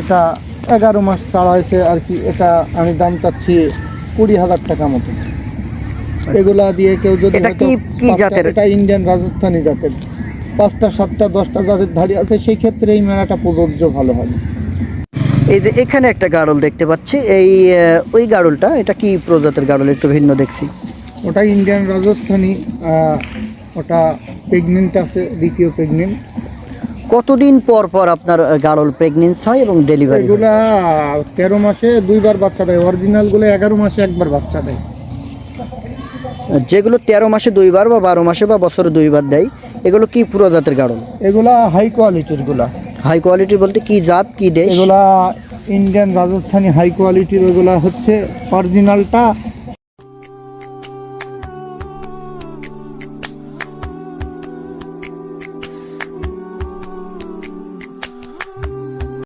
এটা এগারো মাস ছাড়া হয়েছে আর কি এটা আমি দাম চাচ্ছি কুড়ি হাজার টাকা মতো। এগুলা দিয়ে কেউ যদি এটা কি- কি জাতের? এটা ইন্ডিয়ান রাজস্থানি জাতের। পাঁচটা সাতটা দশটা জাতের ধাড়ি আছে সেই ক্ষেত্রে এই মেলাটা প্রযোজ্য ভালো হবে এই যে এখানে একটা গাড়ল দেখতে পাচ্ছি এই ওই গাড়লটা এটা কি প্রজাতির গাড়ল একটু ভিন্ন দেখছি। ওটা ইন্ডিয়ান রাজস্থানি ওটা প্রেগনেন্ট আছে দ্বিতীয় প্রেগনেন্ট কতদিন পর পর আপনার গাড়ল প্রেগনেন্স হয় এবং ডেলিভারি এগুলা তেরো মাসে দুইবার বাচ্চা দেয় অরিজিনালগুলো এগারো মাসে একবার বাচ্চা দেয়। যেগুলো তেরো মাসে দুইবার বা বারো মাসে বা বছরে দুইবার দেয় এগুলো কি পুরো জাতের গাড়ল এগুলা হাই কোয়ালিটিরগুলা। হাই কোয়ালিটি বলতে কি জাত কি দেশ? এগুলা ইন্ডিয়ান রাজস্থানি হাই কোয়ালিটির ওগুলা হচ্ছে অরিজিনালটা